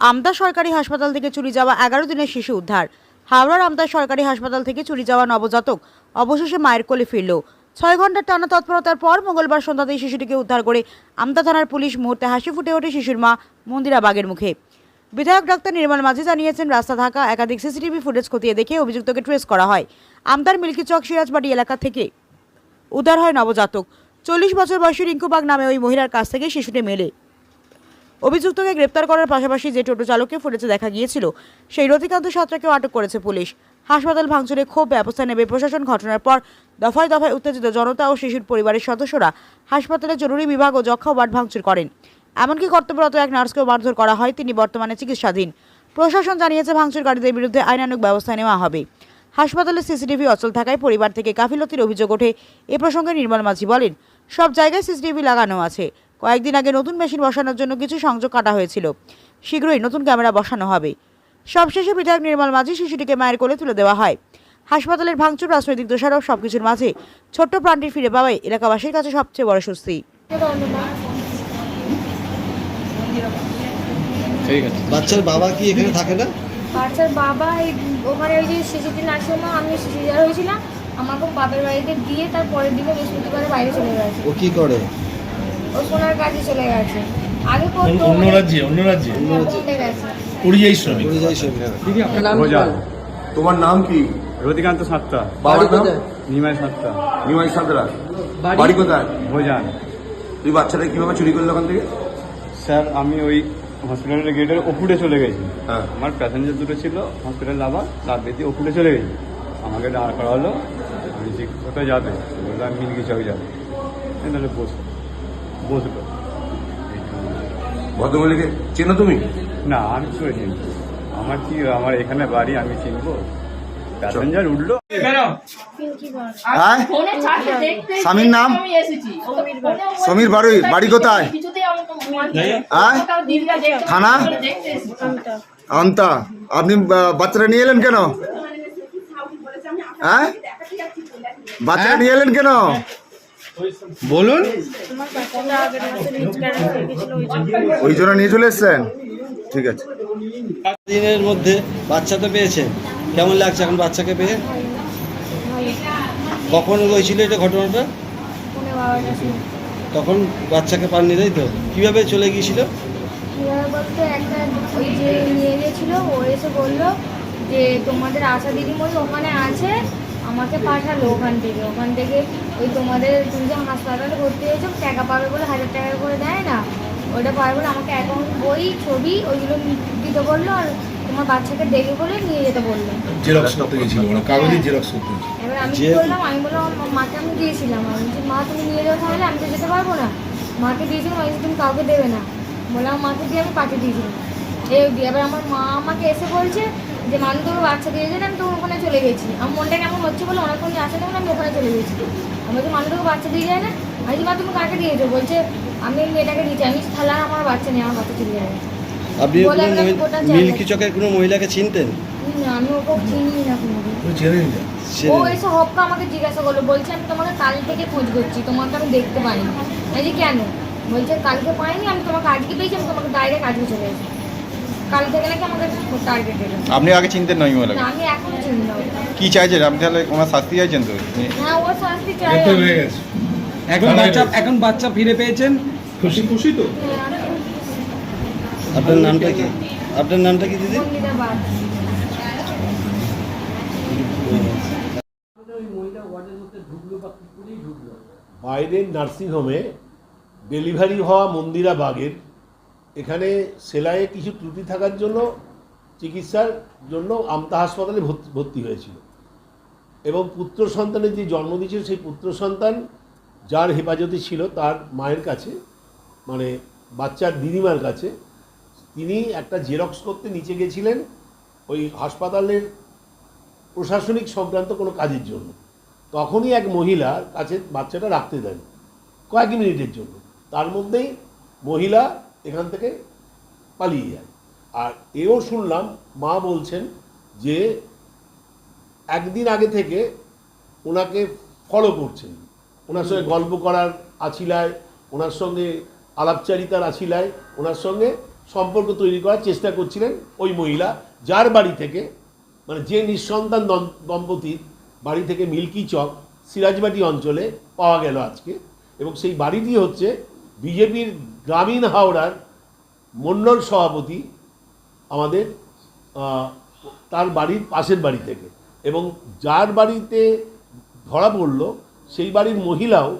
আমতা সরকারি হাসপাতাল থেকে চুরি যাওয়া এগারো দিনের শিশু উদ্ধার। হাওড়ার আমতা সরকারি হাসপাতাল থেকে চুরি যাওয়া নবজাতক অবশেষে মায়ের কোলে ফিরল। ছয় ঘণ্টার টানা তৎপরতার পর মঙ্গলবার সন্ধ্যাতেই শিশুটিকে উদ্ধার করে আমতা থানার পুলিশ মুহূর্তে হাসি ফুটে ওঠে শিশুর মা মন্দিরা বাগের মুখে। বিধায়ক ডাক্তার নির্মল মাঝি জানিয়েছেন, রাস্তা থাকা একাধিক সিসিটিভি ফুটেজ খতিয়ে দেখে অভিযুক্তকে ট্রেস করা হয়। আমতার মিল্কি চক সিরাজবাড়ি এলাকা থেকে উদ্ধার হয় নবজাতক। চল্লিশ বছর বয়সী রিঙ্কু বাগ নামে ওই মহিলার কাছ থেকে শিশুটি মেলে। অভিযুক্তকে গ্রেপ্তার করার পাশাপাশি যে টোটো চালককে ফুটেজে দেখা গিয়েছিল, সেই রতিকান্ত সাঁতরাকেও আটক করেছে পুলিশ। হাসপাতাল ভাঙচুরে ক্ষোভ ব্যবস্থা নেবে প্রশাসন ঘটনার পর দফায় দফায় উত্তেজিত জনতা ও শিশুর পরিবারের সদস্যরা হাসপাতালে জরুরি বিভাগ ও যক্ষা ওয়ার্ড ভাঙচুর করেন। এমনকি কর্তব্যরত এক নার্সকেও মারধর করা হয়, তিনি বর্তমানে চিকিৎসাধীন। প্রশাসন জানিয়েছে ভাঙচুরকারীদের বিরুদ্ধে আইনানুগ ব্যবস্থা নেওয়া হবে। হাসপাতালে সিসিটিভি অচল থাকায় পরিবার থেকে গাফিলতির অভিযোগ ওঠে, এ প্রসঙ্গে নির্মল মাঝি বলেন, সব জায়গায় সিসিটিভি লাগানো আছে। কয়েকদিন আগে নতুন মেশিন বসানোর জন্য কিছু সংযোগ কাটা হয়েছিল। শীঘ্রই নতুন ক্যামেরা বসানো হবে। সবশেষে বিধায়ক নির্মল মাঝি শিশুটিকে মায়ের কোলে তুলে দেওয়া হয়। হাসপাতালের ভাঙচুর রাজনৈতিক দোষারোপ সবকিছুর মাঝে ছোট্ট প্রাণটি ফিরে পাওয়াই এলাকাবাসীর কাছে সবচেয়ে বড় স্বস্তি। ঠিক বাচ্চার বাবা কি এখানে থাকে না? বাচ্চার বাবা ওখানে ওই যে শিশুটি নার্সিং আমি সিজার হয়েছিলাম আমাকে বাপের বাড়িতে দিয়ে তার পরের দিনে বৃহস্পতিবারে বাইরে চলে গেছে। ও কি করে? ও সোনার কাজে চলে গেছে। আগে করতো অন্য রাজ্যে অন্য রাজ্যে। চলে গেছে। পরিযায়ী শ্রমিক। ভোজাল তোমার নাম কি? রতিকান্ত সাতটা। বাবার নাম? নিমাই সাতটা। নিমাই সাঁতরা। বাড়ি? কোথায়? ভোজাল তুই বাচ্চাটা কীভাবে চুরি করল ওখান থেকে? স্যার আমি ওই হসপিটালের গেটের ওপরে চলে গেছি। হ্যাঁ। আমার প্যাসেঞ্জার দুটো ছিল হসপিটাল আবার তার বেশি ওপরে চলে গেছি। আমাকে দাঁড় করা হলো আমি যে কোথায় যাবে বললাম মিলকি চক যাবে। আমি তাহলে বসো ভদ্রমহিলাকে চেনো তুমি? না আমি চলে চিনি আমার কি আমার এখানে বাড়ি আমি চিনবো? প্যাসেঞ্জার উঠল। হ্যাঁ? স্বামীর নাম? সমীর বাড়ি। বাড়ি কোথায়? হ্যাঁ? থানা? আমতা আপনি বা- বাচ্চাটা নিয়ে এলেন কেন? হ্যাঁ? বাচ্চাটা নিয়ে এলেন কেন? বলুন। ওই জন্য নিয়ে চলে এসছেন? ঠিক আছে। দিনের মধ্যে বাচ্চা তো পেয়েছে। কেমন লাগছে এখন বাচ্চাকে পেয়ে? কখন হয়েছিল এটা ঘটনাটা? তখন বাচ্চাকে পাননি তাই তো? কীভাবে চলে গিয়েছিল? কীভাবে বলতে একটা ওই যে নিয়ে গেছিল ও এসে বলল যে তোমাদের আশা দিদিমণি ওখানে আছে আমাকে পাঠালো ওখান থেকে। ওখান থেকে ওই তোমাদের তুমি যে হাসপাতালে ভর্তি হয়েছো টাকা পাবে বলে হাজার টাকা করে দেয় না? ওইটা পাবে বলে আমাকে অ্যাকাউন্ট বই ছবি ওইগুলো দিতে বলল আর তোমার বাচ্চাকে দেখে বলে নিয়ে যেতে বলল। জেরক্স করতে গেছিল মানে কাগজের জেরক্স করতে এবার আমি কি করলাম? আমি বললাম মাকে আমি দিয়েছিলাম। আমি বলছি মা তুমি নিয়ে যাও তাহলে আমি তো যেতে পারব না। মাকে দিয়েছিলাম আমি তুমি কাউকে দেবে না। বললাম মাকে দিয়ে আমি পাঠিয়ে দিয়েছিলাম। এই অবধি। এবার আমার মা আমাকে এসে বলছে যে মানুষ তোকে বাচ্চা দিয়ে যান আমি তো ওখানে চলে গেছি। আমার মনটা কেমন হচ্ছে বলে অনেকক্ষণ আসে না বলে আমি ওখানে চলে গেছি। আমি বলছি মানুষ তোকে বাচ্চা দিয়ে যায় না আমি মা তুমি কাকে দিয়েছ বলছে আমি মেয়েটাকে দিয়েছি আমি থালা আমার বাচ্চা নেই আমার বাচ্চা চলে যাবে। আপনি মিল্কি চকের কোনো মহিলাকে চিনতেন? না, আমি ওকে চিনি না কোনোদিন। তুমি চেনেন না ও? এসে হপ্পা আমাকে জিজ্ঞাসা করল বলছে আমি তোমাকে কাল থেকে খোঁজ করছি তোমাকে আমি দেখতে পাইনি। আমি যে কেন? বলছে কালকে পাইনি আমি তোমাকে আজকে পেয়েছি আমি তোমাকে ডাইরেক্ট আজকে চলে এসেছি। কাল থেকে নাকি আমাকে টার্গেট এলো আপনি আগে চিনতেন নয় না আমি এখনও চিনি না কি চাইছেন? আপনি তাহলে ওনার শাস্তি চাইছেন তো? হ্যাঁ ও শাস্তি চাই হয়ে এখন বাচ্চা এখন বাচ্চা ফিরে পেয়েছেন? খুশি খুশি তো। আপনার নামটা কি? আপনার নামটা কি দিদি? বাইরের নার্সিংহোমে ডেলিভারি হওয়া মন্দিরা বাগের এখানে সেলাইয়ে কিছু ত্রুটি থাকার জন্য, চিকিৎসার জন্য আমতা হাসপাতালে ভর্তি- হয়েছিল। এবং পুত্র সন্তানের যে জন্ম দিয়েছিল, সেই পুত্র সন্তান যার হেফাজতে ছিল তার মায়ের কাছে মানে বাচ্চার দিদিমার কাছে, তিনি একটা জেরক্স করতে নিচে গেছিলেন ওই হাসপাতালের প্রশাসনিক সংক্রান্ত কোনো কাজের জন্য। তখনই এক মহিলা কাছে বাচ্চাটা রাখতে দেন, কয়েক মিনিটের জন্য। তার মধ্যেই মহিলা এখান থেকে পালিয়ে যায়। আর এও শুনলাম মা বলছেন যে একদিন আগে থেকে ওনাকে ফলো করছেন। ওনার সঙ্গে গল্প করার আছিলায় ওনার সঙ্গে আলাপচারিতার আছিলায় ওনার সঙ্গে সম্পর্ক তৈরি করার চেষ্টা করছিলেন ওই মহিলা যার বাড়ি থেকে মানে যে নিঃসন্তান দম- দম্পতির বাড়ি থেকে মিল্কি চক সিরাজবাটি অঞ্চলে পাওয়া গেল আজকে। এবং সেই বাড়িটি হচ্ছে বিজেপির গ্রামীণ হাওড়ার মণ্ডল সভাপতি আমাদের তার বাড়ির পাশের বাড়ি থেকে। এবং যার বাড়িতে ধরা পড়ল সেই বাড়ির মহিলাও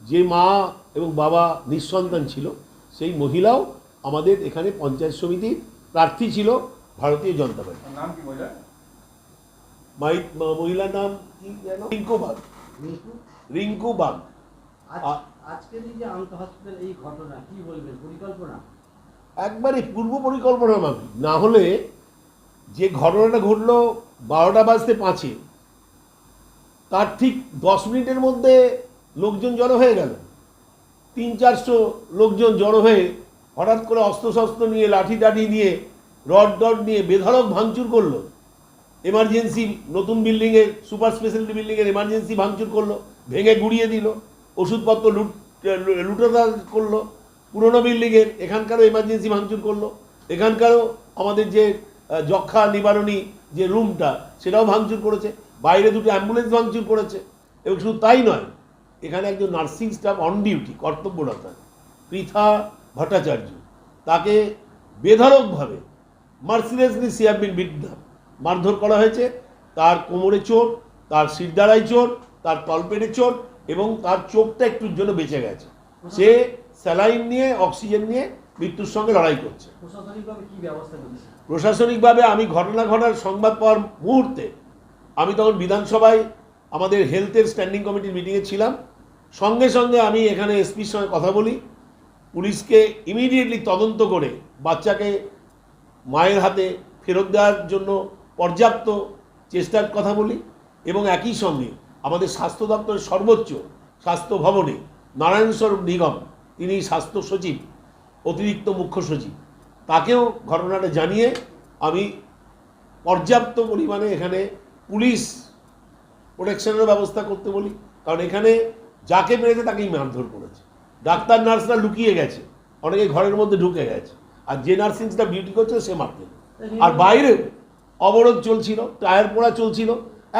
যে মা এবং বাবা নিঃসন্তান ছিল সেই মহিলাও আমাদের এখানে পঞ্চায়েত সমিতির প্রার্থী ছিল ভারতীয় জনতা পার্টি। নাম কি মাই- মহিলার নাম কি যেন? রিঙ্কু বাগ রিঙ্কু? বাগ আ- একবারে পূর্ব পরিকল্পনা মাফিক না হলে যে ঘটনাটা ঘটলো বারোটা বাজতে পাঁচে, তার ঠিক দশ মিনিটের মধ্যে লোকজন জড়ো হয়ে গেল। তিন চারশো লোকজন জড়ো হয়ে হঠাৎ করে অস্ত্রশস্ত্র নিয়ে, লাঠি টাঠি নিয়ে, রড ডট নিয়ে বেধড়ক ভাঙচুর করল। এমার্জেন্সি নতুন বিল্ডিংয়ের, সুপার স্পেশালিটি বিল্ডিংয়ের এমার্জেন্সি ভাঙচুর করল, ভেঙে গুড়িয়ে দিল, ওষুধপত্র লুট লুটোদার করল, পুরনো বিল্ডিংয়ের, এখানকারও এমার্জেন্সি ভাঙচুর করল, এখানকারও আমাদের যে যক্ষা নিবারণী যে রুমটা, সেটাও ভাঙচুর করেছে, বাইরে দুটো অ্যাম্বুলেন্স ভাঙচুর করেছে, এবং শুধু তাই নয়, এখানে একজন নার্সিং স্টাফ অন ডিউটি কর্তব্যরত, পৃথা ভট্টাচার্য, তাকে বেধড়কভাবে মার্সিলেসলি সিয়াবিন বিদ্যা মারধর করা হয়েছে, তার কোমরে চোট, তার শিরদাঁড়ায় চোট, তার তলপেটে চোট এবং তার চোখটা একটুর জন্য বেঁচে গেছে। সে স্যালাইন নিয়ে অক্সিজেন নিয়ে মৃত্যুর সঙ্গে লড়াই করছে। প্রশাসনিকভাবে কি ব্যবস্থা নিচ্ছে প্রশাসনিকভাবে আমি ঘটনা ঘটার সংবাদ পাওয়ার মুহূর্তে আমি তখন বিধানসভায় আমাদের হেলথের স্ট্যান্ডিং কমিটির মিটিংয়ে ছিলাম। সঙ্গে সঙ্গে আমি এখানে এসপির সঙ্গে কথা বলি। পুলিশকে ইমিডিয়েটলি তদন্ত করে বাচ্চাকে মায়ের হাতে ফেরত দেওয়ার জন্য পর্যাপ্ত চেষ্টার কথা বলি এবং একই সঙ্গে আমাদের স্বাস্থ্য দপ্তরের সর্বোচ্চ স্বাস্থ্য ভবনে নারায়ণ স্বরূপ নিগম, তিনি স্বাস্থ্য সচিব, অতিরিক্ত মুখ্য সচিব। তাকেও ঘটনাটা জানিয়ে আমি পর্যাপ্ত পরিমাণে এখানে পুলিশ প্রোটেকশনের ব্যবস্থা করতে বলি। কারণ এখানে যাকে পেরেছে তাকেই মারধর করেছে। ডাক্তার, নার্সরা লুকিয়ে গেছে, অনেকে ঘরের মধ্যে ঢুকে গেছে। আর যে নার্সিংটা বিউটি করছে সে মারতে আর বাইরে অবরোধ চলছিল, টায়ার পোড়া চলছিল,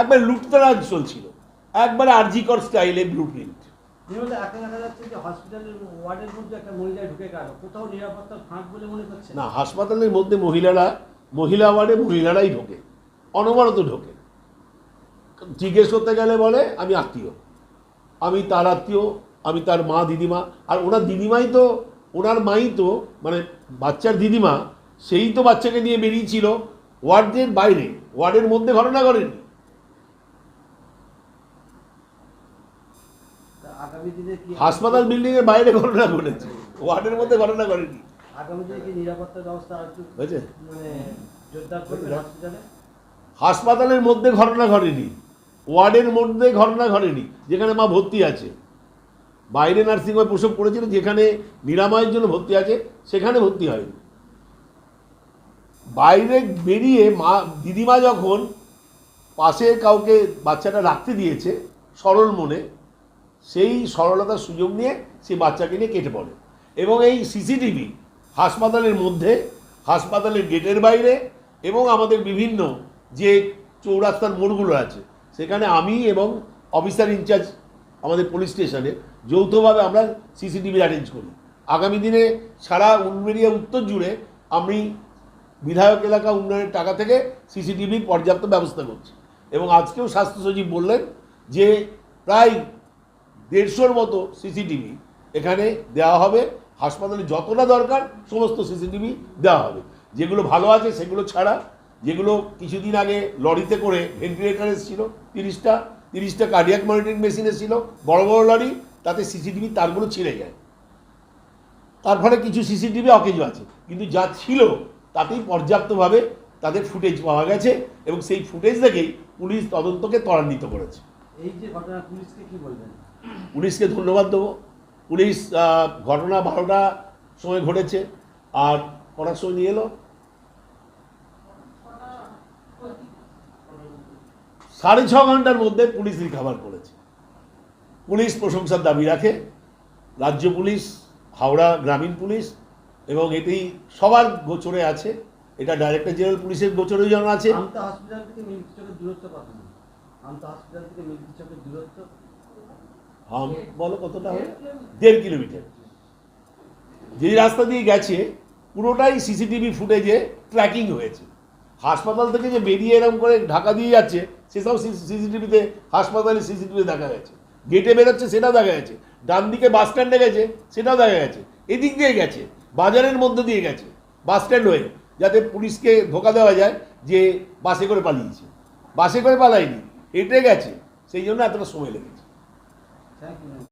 একবার লুটতরাজ চলছিল। একবারে আরজিকর স্টাইলে ব্লু প্রিন্ট নিয়মিত এখন দেখা যাচ্ছে যে ওয়ার্ডের মধ্যে একটা মহিলা ঢুকে গেল। কোথাও নিরাপত্তার বলে না হাসপাতালের মধ্যে মহিলারা মহিলা ওয়ার্ডে মহিলারাই ঢোকে। অনবরত ঢোকে। জিজ্ঞেস করতে গেলে বলে আমি আত্মীয়। আমি তার আত্মীয় আমি তার মা দিদিমা। আর ওনার দিদিমাই তো ওনার মাই তো মানে বাচ্চার দিদিমা সেই তো বাচ্চাকে নিয়ে বেরিয়েছিল ওয়ার্ডের বাইরে। ওয়ার্ডের মধ্যে ঘটনা করেনি হাসপাতাল বিল্ডিংয়ের বাইরে ঘটনা ঘটেছে। ওয়ার্ডের মধ্যে ঘটনা হয়েছে? মানে হাসপাতালের মধ্যে ঘটনা ঘটেনি। ওয়ার্ডের মধ্যে ঘটনা ঘটেনি যেখানে মা ভর্তি আছে। বাইরে নার্সিংহোমে প্রসব করেছিল যেখানে নিরাময়ের জন্য ভর্তি আছে সেখানে ভর্তি হয়নি। বাইরে বেরিয়ে মা দিদিমা যখন পাশে কাউকে বাচ্চাটা রাখতে দিয়েছে সরল মনে সেই সরলতার সুযোগ নিয়ে সে বাচ্চাকে নিয়ে কেটে পড়ে। এবং এই সিসিটিভি হাসপাতালের মধ্যে, হাসপাতালের গেটের বাইরে এবং আমাদের বিভিন্ন যে চৌরাস্তার মোড়গুলো আছে, সেখানে আমি এবং অফিসার ইনচার্জ আমাদের পুলিশ স্টেশনে যৌথভাবে আমরা সিসিটিভি অ্যারেঞ্জ করি। আগামী দিনে সারা উলবেড়িয়া উত্তর জুড়ে আমি বিধায়ক এলাকা উন্নয়নের টাকা থেকে সিসিটিভির পর্যাপ্ত ব্যবস্থা করছি। এবং আজকেও স্বাস্থ্য সচিব বললেন যে প্রায় দেড়শোর মতো সিসিটিভি এখানে দেওয়া হবে। হাসপাতালে যতটা দরকার সমস্ত সিসিটিভি দেওয়া হবে। যেগুলো ভালো আছে সেগুলো ছাড়া। যেগুলো কিছুদিন আগে লরিতে করে ভেন্টিলেটার এসেছিল, তিরিশটা তিরিশটা কার্ডিয়াক মনিটরিং মেশিন এসেছিল, বড় বড় লরি, তাতে সিসিটিভি তারগুলো ছিঁড়ে যায়। তার ফলে কিছু সিসিটিভি অকেজো আছে। কিন্তু যা ছিল তাতেই পর্যাপ্তভাবে তাদের ফুটেজ পাওয়া গেছে এবং সেই ফুটেজ থেকেই পুলিশ তদন্তকে ত্বরান্বিত করেছে। এই যে ঘটনা, পুলিশকে কি বলবেন? পুলিশকে ধন্যবাদ দেবো। পুলিশ ঘটনা বারোটা সময় ঘটেছে, আর কটার সময় নিয়ে এলো? সাড়ে ছ ঘণ্টার মধ্যে পুলিশ রিকাভার করেছে। পুলিশ প্রশংসার দাবি রাখে, রাজ্য পুলিশ, হাওড়া গ্রামীণ পুলিশ, এবং এটি সবার গোচরে আছে। এটা ডাইরেক্টর জেনারেল পুলিশের গোচরে যেন আছে। থেকে দূরত্ব থেকে দূরত্ব? হাম বলো কতটা হবে? দেড় কিলোমিটার। যেই রাস্তা দিয়ে গেছে, পুরোটাই সিসিটিভি ফুটেজে ট্র্যাকিং হয়েছে। হাসপাতাল থেকে যে বেরিয়ে এরম করে ঢাকা দিয়ে যাচ্ছে সেসব সিসিটিভিতে, হাসপাতালে সিসিটিভি দেখা গেছে। গেটে বেরোচ্ছে, সেটাও দেখা গেছে। ডান দিকে বাস স্ট্যান্ডে গেছে, সেটাও দেখা গেছে। এদিক দিয়ে গেছে, বাজারের মধ্যে দিয়ে গেছে, বাস স্ট্যান্ড হয়ে, যাতে পুলিশকে ধোকা দেওয়া যায় যে বাসে করে পালিয়েছে। বাসে করে পালায়নি, হেঁটে গেছে, সেই জন্য এতটা সময় লেগেছে। Thank you.